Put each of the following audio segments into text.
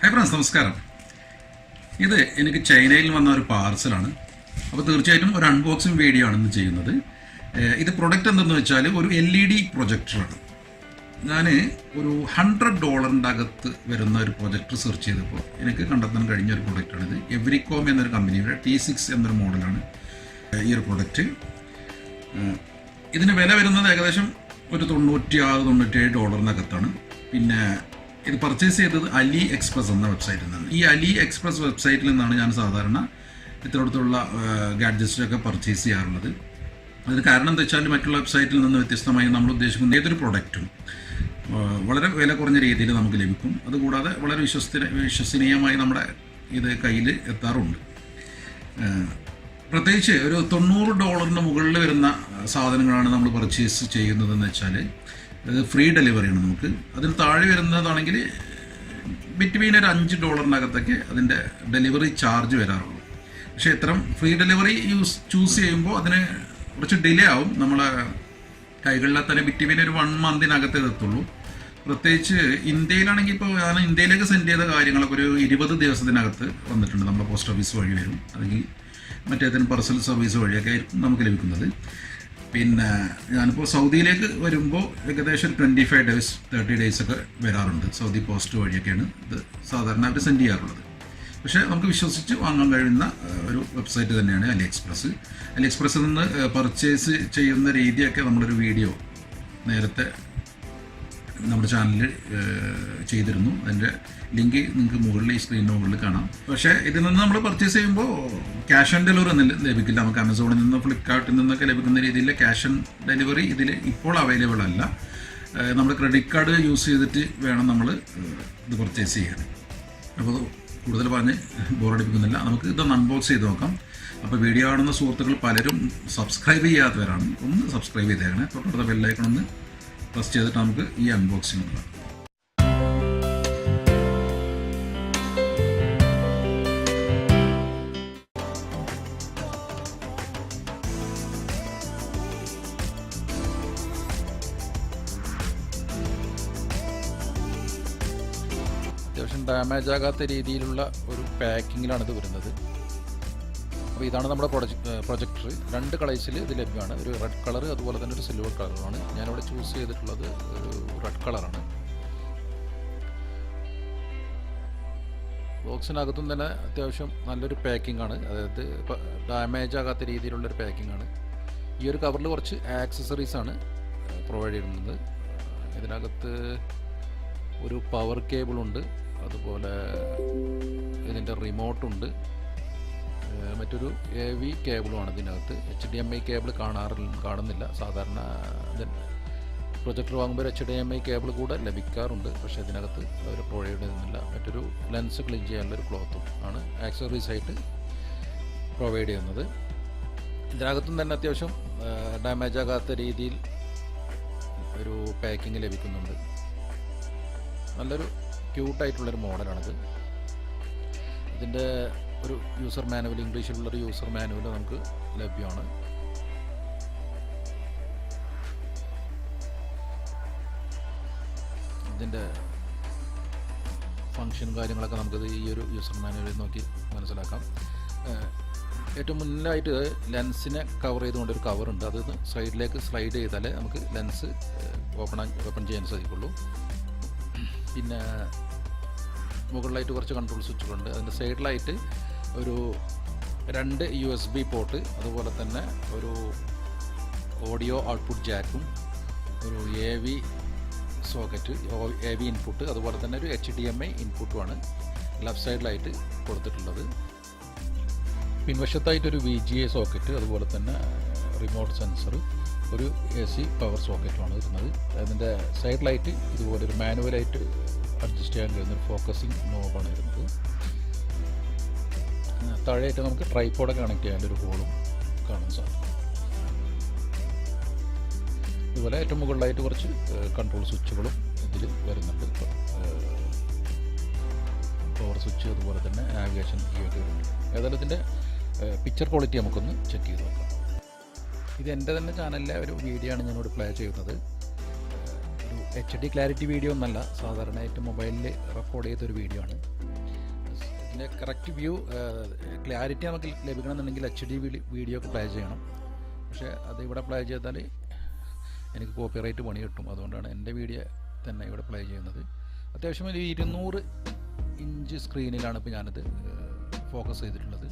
Hi friends നമസ്കാരം. ഇത് എനിക്ക് ചൈനയിൽ വന്ന ഒരു പാർസലാണ് അപ്പോൾ തീർച്ചയായിട്ടും ഒരു അൺബോക്സിംഗ് വീഡിയോ ആണ് ഇന്ന് ചെയ്യുന്നത്. ഇത് പ്രൊഡക്റ്റ് എന്തെന്ന് വെച്ചാൽ ഒരു എൽ ഇ ഡി പ്രൊജക്ടറാണ് ഞാൻ ഒരു ഹൺഡ്രഡ് ഡോളറിന്റെ അകത്ത് വരുന്ന ഒരു പ്രൊജക്ടർ സെർച്ച് ചെയ്തപ്പോൾ എനിക്ക് കണ്ടെത്താൻ കഴിഞ്ഞ ഒരു പ്രൊഡക്റ്റാണ് ഇത്. എവരിക്കോം എന്നൊരു കമ്പനിയുടെ ടി സിക്സ് എന്നൊരു മോഡലാണ് ഈ ഒരു പ്രൊഡക്റ്റ് ഇതിന് വില വരുന്നത് ഏകദേശം ഒരു തൊണ്ണൂറ്റി ആറ് തൊണ്ണൂറ്റേഴ് ഡോളറിനകത്താണ് പിന്നെ ഇത് പർച്ചേസ് ചെയ്തത് അലി എക്സ്പ്രസ് എന്ന വെബ്സൈറ്റിൽ നിന്നാണ്. ഈ അലി എക്സ്പ്രസ് വെബ്സൈറ്റിൽ നിന്നാണ് ഞാൻ സാധാരണ ഇത്തരത്തിലുള്ള ഗാഡ്ജറ്റ്സൊക്കെ പർച്ചേസ് ചെയ്യാറുള്ളത്. അതിന് കാരണം എന്താ വെച്ചാൽ മറ്റുള്ള വെബ്സൈറ്റിൽ നിന്ന് വ്യത്യസ്തമായി നമ്മൾ ഉദ്ദേശിക്കുന്ന ഏതൊരു പ്രൊഡക്റ്റും വളരെ വില കുറഞ്ഞ രീതിയിൽ നമുക്ക് ലഭിക്കും. അതുകൂടാതെ വളരെ വിശ്വസ്ത വിശ്വസനീയമായി നമ്മുടെ ഇത് കയ്യിൽ എത്താറുണ്ട്. പ്രത്യേകിച്ച് ഒരു തൊണ്ണൂറ് ഡോളറിന് മുകളിൽ വരുന്ന സാധനങ്ങളാണ് നമ്മൾ പർച്ചേസ് ചെയ്യുന്നതെന്ന് വെച്ചാൽ ഫ്രീ ഡെലിവറിയാണ് നമുക്ക്. അതിന് താഴെ വരുന്നതാണെങ്കിൽ ബിറ്റ്വീൻ ഒരു അഞ്ച് ഡോളറിനകത്തൊക്കെ അതിന്റെ ഡെലിവറി ചാർജ് വരാറുള്ളൂ. പക്ഷേ ഇത്തരം ഫ്രീ ഡെലിവറി യൂസ് ചൂസ് ചെയ്യുമ്പോൾ അതിന് കുറച്ച് ഡിലേ ആവും. നമ്മളെ കൈകളിലെ തന്നെ ബിറ്റ്വീൻ ഒരു വൺ മന്തിനകത്ത് എത്തുള്ളൂ പ്രത്യേകിച്ച് ഇന്ത്യയിലാണെങ്കിൽ ഇപ്പോൾ ഞാൻ ഇന്ത്യയിലേക്ക് സെൻഡ് ചെയ്ത കാര്യങ്ങളൊക്കെ ഒരു ഇരുപത് ദിവസത്തിനകത്ത് വന്നിട്ടുണ്ട് നമ്മുടെ പോസ്റ്റ് ഓഫീസ് വഴി വരും. അല്ലെങ്കിൽ മറ്റേതിന് പാർസൽ സർവീസ് വഴിയൊക്കെ നമുക്ക് ലഭിക്കുന്നത്. പിന്നെ ഞാനിപ്പോൾ സൗദിയിലേക്ക് വരുമ്പോൾ ഏകദേശം twenty five days thirty days ഒക്കെ വരാറുണ്ട്. സൗദി പോസ്റ്റ് വഴിയൊക്കെയാണ് ഇത് സാധാരണ അവർ സെൻഡ് ചെയ്യാറുള്ളത്. പക്ഷേ നമുക്ക് വിശ്വസിച്ച് വാങ്ങാൻ കഴിയുന്ന ഒരു വെബ്സൈറ്റ് തന്നെയാണ് അലി എക്സ്പ്രസ് അലി എക്സ്പ്രസ്സിൽ നിന്ന് പർച്ചേസ് ചെയ്യുന്ന രീതിയൊക്കെ നമ്മളൊരു വീഡിയോ നേരത്തെ നമ്മുടെ ചാനലിൽ ചെയ്തിരുന്നു. അതിന്റെ ലിങ്ക് നിങ്ങൾക്ക് മുകളിൽ ഈ സ്ക്രീനിന് മുകളിൽ കാണാം. പക്ഷേ ഇതിൽ നിന്ന് നമ്മൾ പർച്ചേസ് ചെയ്യുമ്പോൾ ക്യാഷ് ഓൺ ഡെലിവറി ഒന്നും ലഭിക്കില്ല. നമുക്ക് ആമസോണിൽ നിന്ന് ഫ്ലിപ്കാർട്ടിൽ നിന്നൊക്കെ ലഭിക്കുന്ന രീതിയിൽ ക്യാഷ് ഓൺ ഡെലിവറി ഇതിൽ ഇപ്പോൾ അവൈലബിൾ അല്ല. നമ്മൾ ക്രെഡിറ്റ് കാർഡ് യൂസ് ചെയ്തിട്ട് വേണം നമ്മൾ ഇത് പർച്ചേസ് ചെയ്യാൻ. അപ്പോൾ കൂടുതൽ പറഞ്ഞ് ബോറടിപ്പിക്കുന്നില്ല നമുക്ക് ഇതൊന്ന് അൺബോക്സ് ചെയ്ത് നോക്കാം. അപ്പോൾ വീഡിയോ കാണുന്ന സുഹൃത്തുക്കൾ പലരും സബ്സ്ക്രൈബ് ചെയ്യാത്തവരാണ്. ഒന്ന് സബ്സ്ക്രൈബ് ചെയ്തേക്കണേ. തൊട്ടടുത്ത ബെല്ലൈക്കൺ പ്രസ് ചെയ്തിട്ട് നമുക്ക് ഈ അൺബോക്സിംഗ് ഉണ്ട് അത്യാവശ്യം ഡാമേജ് ആകാത്ത രീതിയിലുള്ള ഒരു പാക്കിങ്ങിലാണ് ഇത് വരുന്നത്. അപ്പോൾ ഇതാണ് നമ്മുടെ പ്രൊജക്ട് പ്രൊജക്ടർ രണ്ട് കളേഴ്സിൽ ഇത് ലഭ്യമാണ്. ഒരു റെഡ് കളർ അതുപോലെ തന്നെ ഒരു സിൽവർ കളറുമാണ്. ഞാനിവിടെ ചൂസ് ചെയ്തിട്ടുള്ളത് ഒരു റെഡ് കളറാണ്. ബോക്സിനകത്തും തന്നെ അത്യാവശ്യം നല്ലൊരു പാക്കിംഗ് ആണ്. അതായത് ഡാമേജ് ആകാത്ത രീതിയിലുള്ളൊരു പാക്കിംഗ് ആണ്. ഈ ഒരു കവറിൽ കുറച്ച് ആക്സസറീസ് ആണ് പ്രൊവൈഡ് ചെയ്യുന്നത്. ഇതിനകത്ത് ഒരു പവർ കേബിളുണ്ട് അതുപോലെ ഇതിന്റെ റിമോട്ടുണ്ട് മറ്റൊരു എ വി കേബിളുമാണ് ഇതിനകത്ത്. H D M I cable കാണാറില്ല കാണുന്നില്ല. സാധാരണ പ്രൊജക്ടർ വാങ്ങുമ്പോൾ H D M I cable കൂടെ ലഭിക്കാറുണ്ട്. പക്ഷേ ഇതിനകത്ത് അവർ പ്രൊവൈഡ് ചെയ്യുന്നില്ല മറ്റൊരു ലെൻസ് ക്ലീൻ ചെയ്യാനുള്ള ഒരു ക്ലോത്തും ആണ് ആക്സസറീസ് ആയിട്ട് പ്രൊവൈഡ് ചെയ്യുന്നത്. ഇതിനകത്തും തന്നെ അത്യാവശ്യം ഡാമേജ് ആകാത്ത രീതിയിൽ ഒരു പാക്കിംഗ് ലഭിക്കുന്നുണ്ട്. നല്ലൊരു ക്യൂട്ടായിട്ടുള്ളൊരു മോഡലാണിത്. ഇതിന്റെ ഒരു യൂസർ മാനുവൽ ഇംഗ്ലീഷിലുള്ളൊരു യൂസർ മാനുവൽ നമുക്ക് ലഭ്യമാണ്. ഇതിന്റെ ഫങ്ഷൻ കാര്യങ്ങളൊക്കെ നമുക്കിത് ഈ ഒരു യൂസർ മാനുവലിൽ നോക്കി മനസ്സിലാക്കാം. ഏറ്റവും മുന്നിലായിട്ട് ലെൻസിനെ കവർ ചെയ്തുകൊണ്ടൊരു കവറുണ്ട് അത് സൈഡിലേക്ക് സ്ലൈഡ് ചെയ്താലേ നമുക്ക് ലെൻസ് ഓപ്പൺ ഓപ്പൺ ചെയ്യാൻ സാധിക്കുള്ളൂ. പിന്നെ മുകളിലായിട്ട് കുറച്ച് കൺട്രോൾ സ്വിച്ചുകളുണ്ട് അതിന്റെ സൈഡിലായിട്ട് ഒരു രണ്ട് യു എസ് ബി പോർട്ട് അതുപോലെ തന്നെ ഒരു ഓഡിയോ ഔട്ട്പുട്ട് ജാക്കും ഒരു A V socket A V input അതുപോലെ തന്നെ ഒരു എച്ച് ഡി എം ഐ ഇൻപുട്ടുമാണ് ലെഫ്റ്റ് സൈഡിലായിട്ട് കൊടുത്തിട്ടുള്ളത്. പിൻവശത്തായിട്ടൊരു വി ജി എ സോക്കറ്റ് അതുപോലെ തന്നെ റിമോട്ട് സെൻസർ ഒരു എ സി പവർ സോക്കറ്റുമാണ് വരുന്നത്. അതിന്റെ സൈഡിലായിട്ട് ഇതുപോലെ ഒരു മാനുവലായിട്ട് അഡ്ജസ്റ്റ് ചെയ്യാൻ കഴിയുന്ന ഒരു ഫോക്കസിങ് നോബാണ് വരുന്നത്. താഴെയായിട്ട് നമുക്ക് ട്രൈപ്പോടെ കണക്ട് ചെയ്യാൻ ഒരു ഹോളും കാണാൻ സാധിക്കും. ഇതുപോലെ ഏറ്റവും മുകളിലായിട്ട് കുറച്ച് കൺട്രോൾ സ്വിച്ചുകളും ഇതിൽ വരുന്നുണ്ട്. പവർ സ്വിച്ച് അതുപോലെ തന്നെ നാവിഗേഷൻ ഒക്കെ വരുന്നുണ്ട്. ഏതായാലും ഇതിന്റെ പിക്ചർ ക്വാളിറ്റി നമുക്കൊന്ന് ചെക്ക് ചെയ്ത് നോക്കാം. ഇത് എന്റെ തന്നെ ചാനലിലെ ഒരു വീഡിയോ ആണ് ഞാനിവിടെ പ്ലേ ചെയ്യുന്നത്. ഒരു എച്ച് ഡി ക്ലാരിറ്റി വീഡിയോ ഒന്നല്ല സാധാരണയായിട്ട് മൊബൈലിൽ റെക്കോർഡ് ചെയ്തൊരു വീഡിയോ ആണ്. ഇതിന്റെ കറക്റ്റ് വ്യൂ ക്ലാരിറ്റി നമുക്ക് ലഭിക്കണമെന്നുണ്ടെങ്കിൽ എച്ച് ഡി വീഡിയോ പ്ലേ ചെയ്യണം. പക്ഷേ അത് ഇവിടെ പ്ലേ ചെയ്താൽ എനിക്ക് കോപ്പിറൈറ്റ് പണി കിട്ടും. അതുകൊണ്ടാണ് എന്റെ വീഡിയോ തന്നെ ഇവിടെ പ്ലേ ചെയ്യുന്നത്. അത്യാവശ്യം ഒരു ഇരുന്നൂറ് ഇഞ്ച് സ്ക്രീനിലാണ് ഇപ്പോൾ ഞാനിത് ഫോക്കസ് ചെയ്തിട്ടുള്ളത്.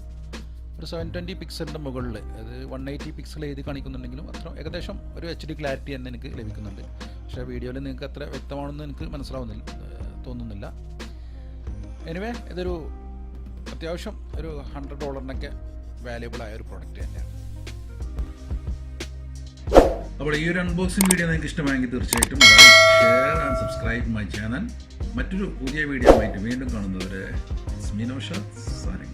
ഒരു സെവൻ ട്വന്റി പിക്സലിന്റെ മുകളിൽ അത് വൺ എയ്റ്റി പിക്സൽ എഴുതി കാണിക്കുന്നുണ്ടെങ്കിലും അത്ര ഏകദേശം ഒരു എച്ച് ഡി ക്ലാരിറ്റി തന്നെ എനിക്ക് ലഭിക്കുന്നുണ്ട്. പക്ഷേ വീഡിയോയിൽ നിങ്ങൾക്ക് അത്ര വ്യക്തമാണെന്ന് എനിക്ക് മനസ്സിലാവുന്നില്ല തോന്നുന്നില്ല. എനിവേ ഇതൊരു അത്യാവശ്യം ഒരു ഹൺഡ്രഡ് ഡോളറിനൊക്കെ വാല്യുബിൾ ആയ ഒരു പ്രോഡക്റ്റ് തന്നെയാണ്. അപ്പോൾ ഈ ഒരു അൺബോക്സിംഗ് വീഡിയോ നിങ്ങൾക്ക് ഇഷ്ടമായെങ്കിൽ തീർച്ചയായിട്ടും like share and subscribe my channel മറ്റൊരു പുതിയ വീഡിയോ ആയിട്ട് വീണ്ടും കാണുന്നവരെ സ്മിനോഷ സാരി